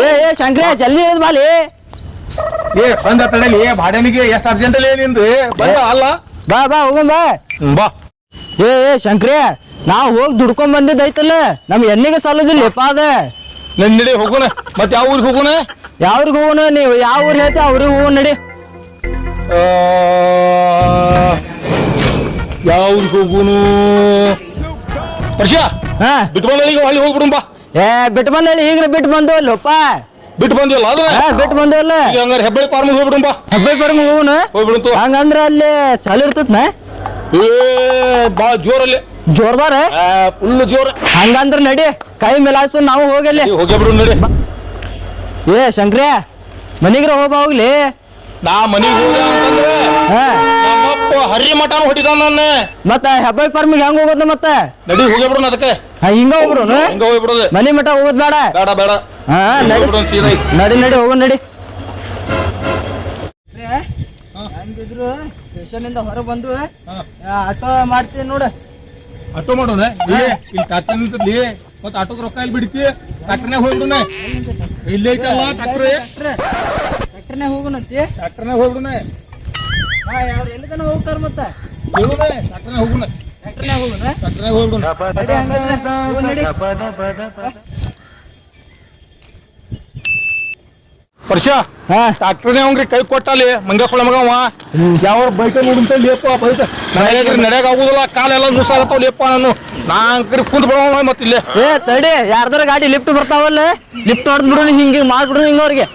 ಏ ಏ ಶಂಕ್ರೆ ಜಲ್ದಿ ಬಾಲಿ. ಏ ಬಂದ ತಡಲಿ ಬಾಡನಿಗೆ ಎಷ್ಟು ಅರ್ಜೆಂಟ್ ಅಲ್ಲಿ ನಿಂದು? ಬಂದ ಅಲ್ಲ. ಬಾ ಬಾ ಹೋಗ ಬಾ. ಬಾ. ಏ ಏ ಶಂಕ್ರೆ ನಾವು ಹೋಗಿ ದುಡ್ಕೊಂಡ್ ಬಂದಿದ್ದೈತಲ್ಲ ನಮ್ ಎಣ್ಣಿಗೆ ಸಾಲೋದಿಲ್ಲ ಅದ. ನನ್ ನಡಿ ಹೋಗೋಣ ಮತ್ತೆ ಯಾವ ಊರಿಗೆ ಹೋಗೋಣ? ಯಾವ್ರಿಗೆ ಹೋಗೋಣ ನೀವು ಯಾವ ಊರ್ ಹೇಳ್ತಿ ಅವ್ರಿಗೆ ಹೋಗೋಣ ನಡಿ. ಯಾವ ಊರಿಗೆ ಹೋಗೋನು ವರ್ಷ ಹಾ. ಅಲ್ಲಿ ಹೋಗ್ಬಿಡು ಬಾ. ಏ ಬಿಟ್ಟು ಬಂದಲ್ಲಿ? ಈಗ ಬಿಟ್ಟು ಬಂದು ಅಲ್ಲಪ್ಪ ಬಿಟ್ಟು ಬಂದಿಲ್ಲ ಅದ್ರ ಬಿಟ್ಟು ಬಂದಿಲ್ಲ ಈಗ ಹಂಗಾರೆ ಹೆಬ್ಬಳ್ಳಿ ಫಾರ್ಮ್ ಹೋಗ್ಬಿಡು ಹೆಬ್ಬಳ್ಳಿ ಹಬ್ಬ ಬರ್ಮ ಹೋಗೋಣ? ಹೋಗ್ಬಿಡು ಹಂಗಂದ್ರೆ ಅಲ್ಲಿ ಚಾಲು ಇರ್ತೈತ್ನ? ಏ ಬಾ ಜೋರಲ್ಲಿ. ಜೋರ್ದಾರ? ಫುಲ್ ಜೋರ. ಹಂಗಂದ್ರ ನಡಿ ಕೈ ಮೇಲಾಸ ನಾವು ಹೋಗಲ್ಲಿ. ಹೋಗ್ಬಿಡು ನಡಿ. ಏ ಶಂಕ್ರೆ ಮನಿಗ್ರ ಹೋಗ್ಬಾ ಹೋಗ್ಲಿ. ನಾ ಮನೆಗೆ ಹೋಗ ಅಂತಂದ್ರೆ ಹಾ. ಹರಿ ಮಠಾನು ಹೊಡಿದ ಮತ್ತೆ ಮತ್ತ ಹೆಬ್ಬಾಳ್ ಫಾರ್ಮಿಗೆ ಹೆಂಗ್ ಹೋಗೋದ್ ಮತ್ತ? ನಡಿ ಹೋಗ್ಬಿಡು ಅದಕ್ಕೆ. ಹಾ, ಹಿಂಗ ಹೋಗ್ಬಿಡು ಹಿಂಗ ಹೋಗ್ಬಿಡೋದು ಮನಿ ಮಠ ಹೋಗೋದ್ ಬೇಡ? ಬೇಡ ಬೇಡ. ಹಾ ನಡಿ. ಹೋಗ್ಬಿಡು ಸೀದಾ ಐತಿ ನಡಿ ನಡಿ ಹೋಗೋಣ ನಡಿ. ಹಂಗಿದ್ರು? ಸ್ಟೇಷನ್ ಇಂದ ಹೊರ ಬಂದು ಆಟೋ ಮಾಡ್ತೀನಿ ನೋಡು. ಆಟೋ ಮಾಡೋಣ ಇಲ್ಲಿ ಟ್ರಾಕ್ಟರ್ ನಿಂತದ್ಲಿ. ಮತ್ತ ಆಟೋಕ್ ರೊಕ್ಕ ಇಲ್ಲಿ ಬಿಡ್ತಿ? ಟ್ರಾಕ್ಟರ್ನಾಗ ಹೋಗ್ಬಿಡೋಣ ಇಲ್ಲಿ ಐತಲ್ಲ ಟ್ರಾಕ್ಟರ್ ಟ್ರ್ಯಾಕ್ಟರ್ನೇ ಹೋಗೋಣಂತಿ. ಟ್ರಾಕ್ಟರ್ನಾಗ ಹೋಗ್ಬಿಡುನ ಹಾ ಯಾರು ಎಲ್ಲಿ ತನಕ ಹೋಗ್ತಾರ ಮತ್ತ? ಹೋಗುಣ ಹೋಗೋಣ. ನಡಿ ಹಂಗಂದ್ರೆ. ನಡಿ. ವರ್ಷ ಟ್ರಾಕ್ಟರ್ನೇ ಅವ್ರಿ ಕೈ ಕೊಟ್ಟಲ್ಲಿ ಮಂಗಸೊಳ ಮಗ ಯಾವ ಬೈಕ ನೋಡುಂತ ಲೇಪ ಬೈಕ. ನಡೆಯಾಗ್ರಿ ನಡೆಯಾಗ ಆಗುದಿಲ್ಲ ಕಾಲೆಲ್ಲ ನುಸಾಗತ್ತಾವ ಲೇಪ ನಾನು ನಾ ಅಂಕರಿ ಕುಂತ ಬಿಡೋಣ ಮತ್ತಿಲ್ಲೇ ಏ ತಡಿ ಯಾರ್ದಾರ ಗಾಡಿ ಲಿಫ್ಟ್ ಬರ್ತಾವಲ್ಲ ಲಿಫ್ಟ್ ಹೊಡೆದ್ ಬಿಡು ಹಿಂಗೆ ಮಾಡ್ಬಿಡು ಹಿಂಗ ಅವ್ರಿಗೆ.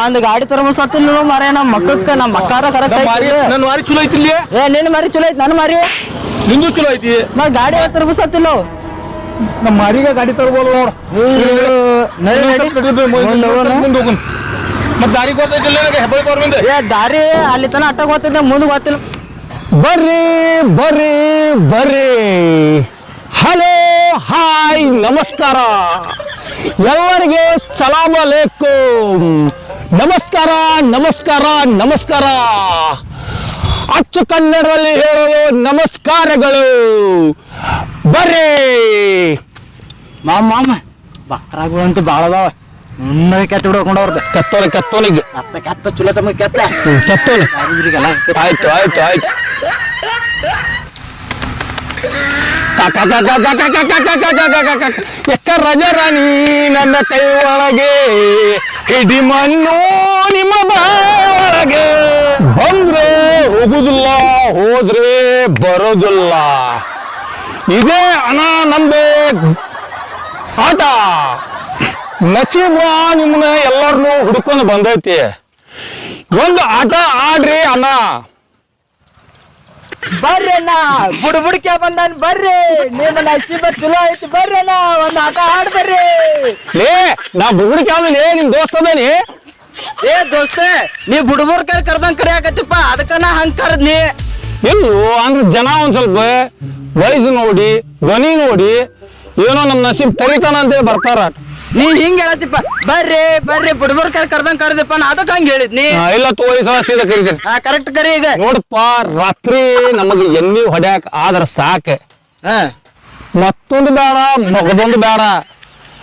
ಒಂದ್ ಗಾಡಿ ತರಮ ಸತ್ತಿಲ್ಲ ಮಾರೇ ನಮ್ಮ ಮಕ್ಕಕ್ಕ ನಮ್ಮ ಮಕ್ಕಾರ ಕರೆಕ್ಟ್ ಮಾರಿ ಐತಿ ನನ್ನ ಮಾರಿ ಚಲೋ ಐತಿ ಇಲ್ಲಿ ಏ ನಿನ್ನ ಮಾರಿ ಚಲೋ ಐತಿ ನನ್ನ ಮಾರಿ ನಿಂದು ಚಲೋ ಐತಿ? ಮತ್ ಗಾಡಿ ತರಬಸತ್ತಿಲ್ಲ ನಮ್ಮ ಮಾರಿಗ ಗಾಡಿ ತರ್ಬೋದು ನೋಡ. ಮತ್ತೆ ದಾರಿ ಗೊತ್ತೈತಿಲ್ಲ ನನಗೆ? ಹೆಬ್ಬಳ್ಳಿ ಗೌರ್ಮೆಂಟ್ ಏ ದಾರಿ ಅಲ್ಲಿ ತನ ಅಟ್ಟ ಗೊತ್ತಿದ್ದೆ ಮುಂದೆ ಗೊತ್ತಿಲ್ಲ. ಬರ್ರಿ ಬರ್ರಿ ಬರ್ರಿ. ಹಲೋ ಹಾಯ್ ನಮಸ್ಕಾರ. ಎಲ್ಲರಿಗೆ ಸಲಾಮ್ ಅಲೇಕುಂ ನಮಸ್ಕಾರ ನಮಸ್ಕಾರ ನಮಸ್ಕಾರ ಅಚ್ಚು ಕನ್ನಡದಲ್ಲಿ ಹೇಳೋದು ನಮಸ್ಕಾರಗಳು ಬರ್ರಿ ಮಾಮ ಮಾಮ ಬಕ್ರಾಗಳು ಅಂತ ಭಾಳ ಅದಾವ ಮುನ್ನ ಕೆತ್ತ ಬಿಡ್ಕೊಂಡವ್ರದ್ದು ಕತ್ತೋಲಿ ಕತ್ತೋಲಿಗೆ ಕೆತ್ತ ಕೆತ್ತ ಚಲೋ ತಮ್ಮ ಕೆತ್ತ ಕತ್ತೋಲಿ ಆಯ್ತು ಆಯ್ತು ಆಯ್ತು ಎಕ್ಕ ರಜ ರಾಣಿ ನನ್ನ ಕೈ ಒಳಗೆ ಇಡಿ ಮಣ್ಣು ನಿಮ್ಮ ಬಾಳಗೆ ಬಂದ್ರೆ ಹೋಗುದಿಲ್ಲ, ಹೋದ್ರೆ ಬರೋದಿಲ್ಲ. ಇದೇ ಅನ ನಂಬೆ. ಆಟ ನಸೀಬ ನಿಮ್ಮನ್ನ ಎಲ್ಲರನ್ನೂ ಹುಡ್ಕೊಂಡು ಬಂದೈತಿ. ಒಂದು ಆಟ ಆಡ್ರಿ ಅಣ್ಣ ಬರ್ರಿ ಅಣ್ಣ ಬುಡ್ ಬುಡ್ಕೆ ಬಂದಾನ ಬರ್ರಿ. ನಿಮ್ಮ ನಶೀಬ ಚಲೋ ಐತಿ ಬರ್ರಿ ಅಣ್ಣ ಒಂದ್ ಆಟ ಹಾಡ್ ಬರ್ರಿ. ಲೇ ನಾ ಬುಗುಡಿಕೆ ಆದ್ರೆ ನಿಮ್ ದೋಸ್ತ ಅದೇನಿ? ಏ ದೋಸ್ತೆ ನೀ ಬುಡ್ಬುಡ್ ಕರ್ ಕರ್ದಂಗ್ ಕರಿಯಾಕತ್ತಿಪ್ಪ. ಅದಕ್ಕ ನಾ ಹಂಗ್ ಕರ್ದ್ ನೀ ಇಲ್ಲು ಅಂದ್ರೆ ಜನ ಒಂದ್ ಸ್ವಲ್ಪ ವಯಸ್ಸು ನೋಡಿ ಧ್ವನಿ ನೋಡಿ ಏನೋ ನಮ್ಮ ನಶೀಬ್ ತರಿತಾನ ಅಂತೇಳಿ ಬರ್ತಾರ. ನೀ ಹಿಂಗ್ ಹೇಳತ್ತಿಪ್ಪ. ಬರ್ರಿ ಬರ್ರಿ ಬುಡ್ಬರ್ ಕರ್ ಕರ್ದಂಗ್ ಕರ್ದಿಪ್ಪ ನಾ ಅದಕ್ಕ ಹಂಗ ಹೇಳಿದ್ ನೀ. ಆ, ಇಲ್ಲ ತೋರಿ ಈ ಸಲ ಸೀದಾ ಕರಿತೀನಿ. ಹಾ ಕರೆಕ್ಟ್ ಕರಿ ಈಗ. ನೋಡಪ್ಪ ರಾತ್ರಿ ನಮಗೆ ಎಣ್ಣಿ ಹೊಡ್ಯಾಕ ಆದ್ರ ಸಾಕ. ಹಾ. ಮತ್ತೊಂದು ಬೇಡ ಮಗದೊಂದು ಬೇಡ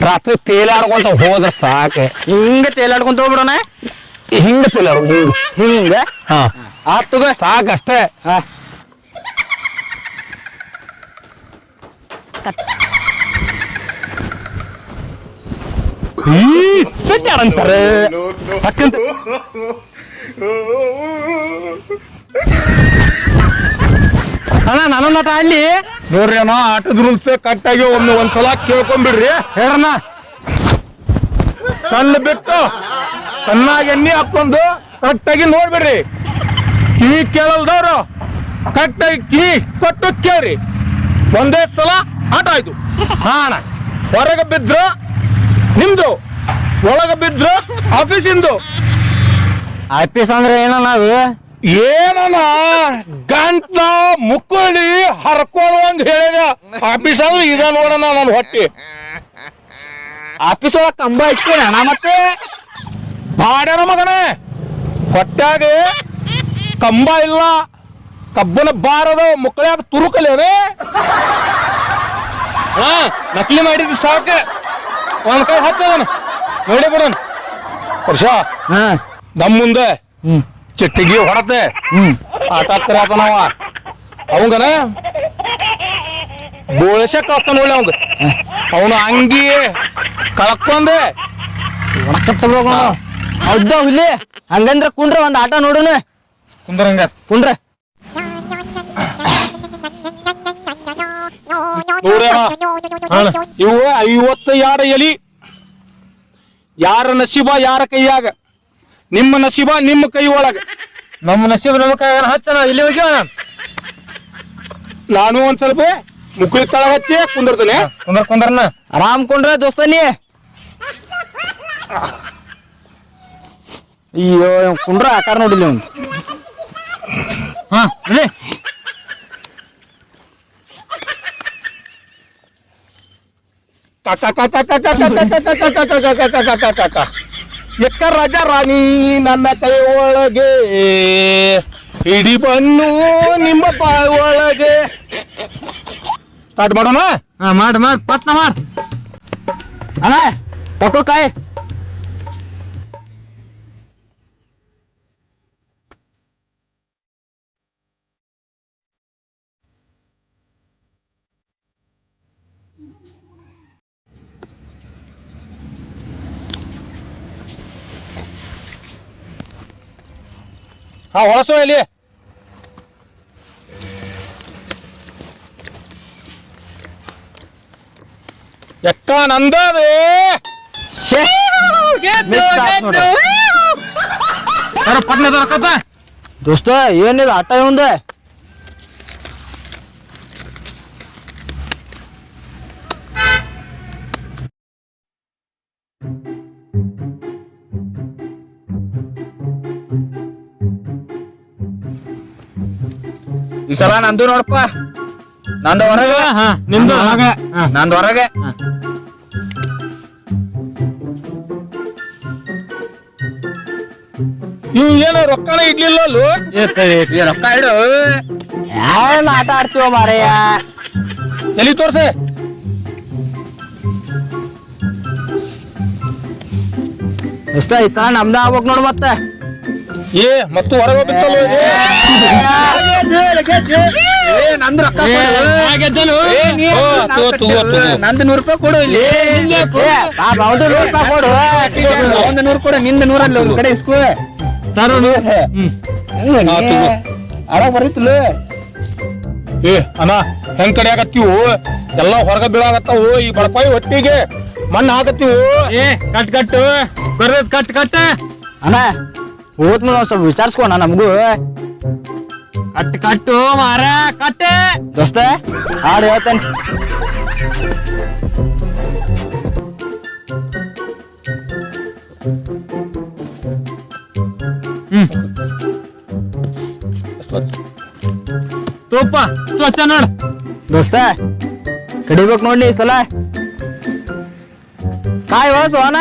ರಾತ್ರಿ ತೇಲಾಡ್ಕೊಂತ ಹೋದ್ರ ಸಾಕ. ಹಿಂಗ ತೇಲಾಡ್ಕೊಂತ ಹೋಗ್ಬಿಡೋಣ? ಹಿಂಗ ತೇಲಾಡು ಹಿಂಗ. ಹಿಂಗ? ಹಾ. ಆತ್ ತಗೋ. ಸಾಕಷ್ಟೇ ಹಾ. ಅಂತಾರೆ ಅಣ್ಣ ನಾನು ನಟ ಅಲ್ಲಿ. ನೋಡ್ರಿ ಅಣ್ಣ ಆಟದ ರೂಲ್ಸ್ ಕರೆಕ್ಟ್ ಆಗಿ ಒಮ್ಮೆ ಒಂದ್ಸಲ ಕೇಳ್ಕೊಂಡ್ಬಿಡ್ರಿ ಹೇಳಣ್ಣ. ಕಣ್ಣು ಬಿಟ್ಟು ಕಣ್ಣಾಗ ಎಣ್ಣೆ ಹಾಕೊಂಡು ಕರೆಕ್ಟ್ ಆಗಿ ನೋಡ್ಬಿಡ್ರಿ. ಕಿವಿ ಕೇಳಲ್ದವ್ರು ಕರೆಕ್ಟ್ ಆಗಿ ಕಿವಿ ಕೊಟ್ಟು ಕೇಳ್ರಿ. ಒಂದೇ ಸಲ ಆಟ ಆಯ್ತು. ಹಾ ಅಣ್ಣ ಹೊರಗೆ ಬಿದ್ರು ನಿಮ್ದು? ಒಳಗ ಬಿದ್ರು ಆಫೀಸಿಂದು? ಆಫೀಸ್ ಅಂದ್ರೆ ಏನ ನಾವು ಏನನ ಗಂಟ್ಲ ಮುಕ್ಕಳಿ ಹರ್ಕೊಳ್ಳುವಂಗ ಹೇಳಿದ. ಆಫೀಸ್ ಅಂದ್ರೆ ಇದ ನೋಡಣ ನನ್ನ ಹೊಟ್ಟಿ. ಆಫೀಸ್ ಒಳಗ ಕಂಬ ಅಣ್ಣ ಮತ್ತೆ? ಬಾಡ್ಯಾನ ಮಗನೇ ಹೊಟ್ಯಾಗ ಕಂಬ ಇಲ್ಲ. ಕಬ್ಬನ ಬಾರದ ಮುಕ್ಕಳ್ಯಾಗ ತುರುಕಲೇನೆ. ಹಾ ನಕಲಿ ಮಾಡಿದ್ದು ಸಾಕ. ಒಂದ್ ಕೈ ಹತ್ತದನ ನೋಡಿ ಬಿಡೋಣ ವರ್ಷ ಹಾ. ನಮ್ ಮುಂದೆ ಹ್ಮ್. ಚಿಟ್ಟಿಗೆ ಹೊಡತೆ ಹ್ಮ್. ಆಟ ಆಡ್ತಾರತನವ ಅವಂಗನ ಬೋಳಸ ಕಳ್ಸ್ತಾನ ನೋಡ್ಲಿ ಅವಂಗ. ಅವನು ಅಂಗಿ ಕಳ್ಕೊಂಡೆ. ಒಣಕತ್ತ ಹೌದ ಹುಲಿ. ಹಂಗಂದ್ರ ಕುಂಡ್ರ ಒಂದ್ ಆಟ ನೋಡೋಣ ಕುಂದ್ರಂಗ. ಕುಂಡ್ರ. ಇವು ಐವತ್ತು ಯಾರ ಎಲಿ? ಯಾರ ನಸೀಬ ಯಾರ ಕೈಯಾಗ? ನಿಮ್ಮ ನಸೀಬ ನಿಮ್ಮ ಕೈ ಒಳಗ. ನಮ್ಮ ನಸೀಬ ನಮ್ಮ ಕೈ ಹಚ್ಚನ? ಇಲ್ಲಿ ಹೋಗಿ ನಾನು ಒಂದ್ ಸ್ವಲ್ಪ ಮುಕ್ಳಿ ತಳ ಹಚ್ಚಿ ಕುಂದಿರ್ತಾನೆ. ಕುಂದ್ರ ಕುಂದ್ರನ. ಆರಾಮ್ ಕುಂಡ್ರ ದೋಸ್ತನಿ ಅಯ್ಯೋ ಕುಂಡ್ರ ಆಕಾರ ನೋಡಿಲ್ಲ ಅವ್ನು ಹಾ ಇಲ್ಲಿ ಎಕ್ಕ ರಾಜ ರಾಣಿ ನನ್ನ ಕೈ ಒಳಗೆ ಹಿಡಿ ಬನ್ನು ನಿಮ್ಮ ಬಾಯ್ ಒಳಗೆ ಸ್ಟಾರ್ಟ್ ಮಾಡೋಣ? ಹಾ, ಮಾಡ್ ಮಾಡ್ ಪಟ್ನ ಮಾಡ್. ಅಣ್ಣ ತಕೋ ಕಾಯ್ ಹಾ ಹೊಳಸೋ ಇಲ್ಲಿ ಎಕ್ಕ ನಂದದೆ. ಪಟ್ನ ದೋಸ್ತ ಏನಿದೆ ಆಟ ಇವಂದ? ಈ ಸಲ ನಂದು ನೋಡಪ್ಪ. ನಂದು ಹೊರಗೆ. ನಿಮ್ದು? ಹೊರಗೆ. ನಂದು ಹೊರಗೆ. ಇವ್ ಏನು ರೊಕ್ಕನ ಇಡ್ಲಿಲ್ಲ ಅಲ್ಲೋ? ಈ ರೊಕ್ಕ ಇಡು. ಏನ್ ಆಟ ಆಡ್ತೀವ ಮಾರಯ್ಯ? ಎಲ್ಲಿ ತೋರ್ಸೆ? ಇಷ್ಟ ಈ ಸಲ ನಮ್ದ ಆಗ್ಬೇಕು ನೋಡು ಮತ್ತೆ. ಏ ಮತ್ತು ಹೊರಗೆ ಹೋಗ್ಬಿತ್ತಲ್ಲ? ನಂದು ರೊಕ್ಕ ನಂದು ನೂರು ರೂಪಾಯಿ ಕೊಡು ಇಲ್ಲಿ. ಒಂದು ನೂರು ರೂಪಾಯಿ ಕೊಡು. ಒಂದು ನೂರು ಕೊಡು ನಿಂದ ನೂರಲ್ಲಿ ಒಂದು ಕಡೆ ಇಸ್ಕೋ. ತಗೋ. ಆಡಕ್ ಬರೀತಿಲ್ಲ. ಏ ಅಣ್ಣ ಹೆಂಗ್ ಕಡೆ ಆಗತ್ತೀವು? ಎಲ್ಲ ಹೊರಗ ಬೀಳಾಗತ್ತವು. ಈ ಬಡಪಾಯಿ ಒಟ್ಟಿಗೆ ಮಣ್ಣು ಆಗತ್ತೀವು. ಏ ಕಟ್ ಕಟ್ಟು ಬರೋದ್ ಕಟ್ ಕಟ್ಟ ಅಣ್ಣ ಹೋದ್ಮೇಲೆ ಸ್ವಲ್ಪ ವಿಚಾರಿಸ್ಕೋಣ ನಮಗೂ. ಕಟ್, ಕಟ್ಟು, ಮಾರ, ಕಟ್ಟೆ. ದೋಸ್ತ, ಹಾಡು ಹೇಳ್ತೇನೆ. ತೂಪ, ಸ್ವಚ್ಛ ನೋಡು. ದೋಸ್ತ, ಕಡಿಬೇಕು ನೋಡ್ಲಿ ಈ ಸಲ. ಕಾಯ್ ಸೋನ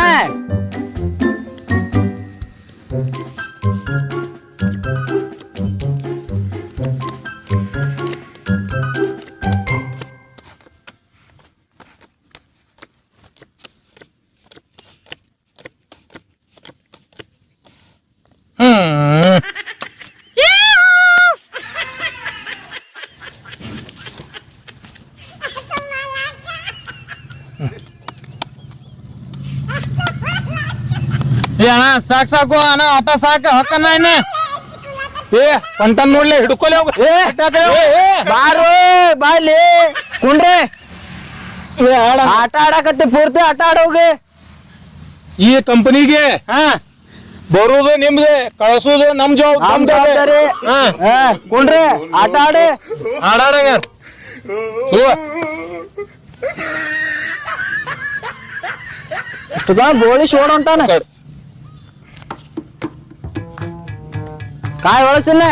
ಏ ಅಣ್ಣ ಸಾಕ್ ಸಾಕು ಅಣ್ಣ ಆಟ ಸಾಕು ಹೊಕ್ಕನ ಇನ್ನ ಏ ಪಂಟನ್ ನೋಡ್ಲಿ ಹಿಡ್ಕೊಲೆ ಅವ್. ಏ ಬಾರು ಬಾಲಿ ಕುಂಡ್ರೆ ಆಟ ಆಡಕತ್ತಿ ಪೂರ್ತಿ ಆಟ ಆಡೋಗಿ ಈ ಕಂಪನಿಗೆ ಹಾ ಬರುದು ನಿಮ್ದೆ ಕಳ್ಸುದು ನಮ್ ಜವಾಬ್ ನಮ್ ನಮ್ ಜವಾಬ್ದಾರಿ ಹಾ ಹಾ ಕುಂಡ್ರೆ ಆಟ ಆಡಿ ಆಡಾಡಂಗ ಇಷ್ಟು ಗೋಳಿ ಶೋಡ್ ಹೊಂಟಾನ ಕಾಯ್ ಒಳಸಿನ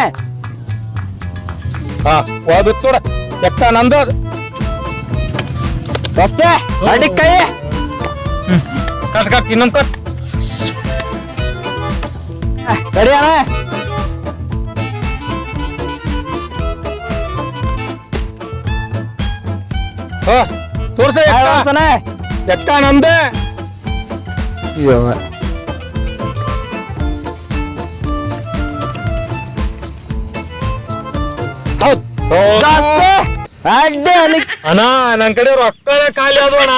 ಹಾ ಹೋಗ್ಬಿತ್ತು ನೋಡ. ಎಕ್ಕ ನಂದ ಅದ್. ರಸ್ತೆ ಅಡಿ ಕೈ. ಕಟ್ ಕಟ್ ಇನ್ನೊಂದ್ ಕಟ್. ಸರಿ ಅಣ್ಣ? ಹಾ ತೋರ್ಸ ಎಕ್ಕ ನಂದೆ? ಹೌದ್ ಅಡ್ಡೆ ಅಲ್ಲಿ. ಅಣ್ಣ ನನ್ ಕಡೆ ರೊಕ್ಕ ಖಾಲಿ ಅದು ಅಣ್ಣ.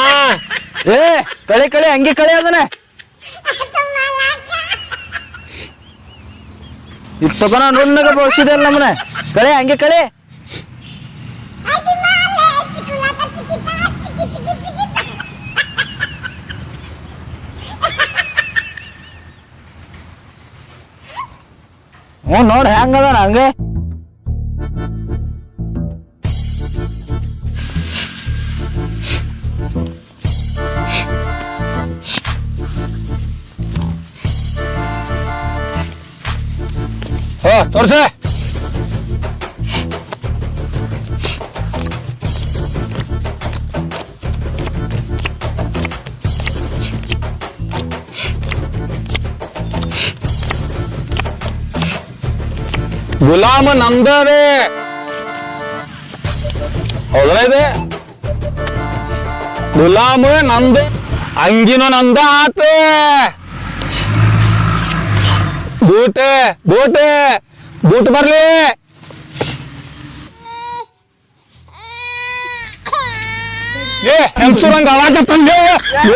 ಏ ಕಳೆ ಕಳೆ ಹಂಗೆ ಕಳೆ ಅದನ ತಗೋಣ ನುಣ್ಣಗ ಬೋಸಿದಲ್ಲ ನಮ್ಮನೆ. ಕಳೆ ಹಂಗೆ ಕಳೆ. ಹ್ಞೂ ನೋಡಿ ಹೆಂಗದ ಹಂಗೆ ಹೋ ತೋರ್ಸ ಗುಲಾಮ ನಂದದೆ ಹೌದಲ್ಲ ಇದೆ? ಗುಲಾಮ ನಂದ ಅಂಗಿನೂ ನಂದ ಆತ. Boot boot. ಬೂಟ್ ಬರ್ಲಿ. ಏ ಹೆಂಗ್ಸೂರಂಗ ಅಳಾಕತ್ತಂದೆ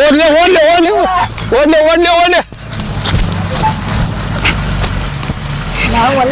ಓಡ್ಲಿ ಓಡ್ಲಿ ಓಡ್ಲಿ. ಓಡ್ಲಿ ಓಡ್ಲಿ ಓಡ್ಲಿ.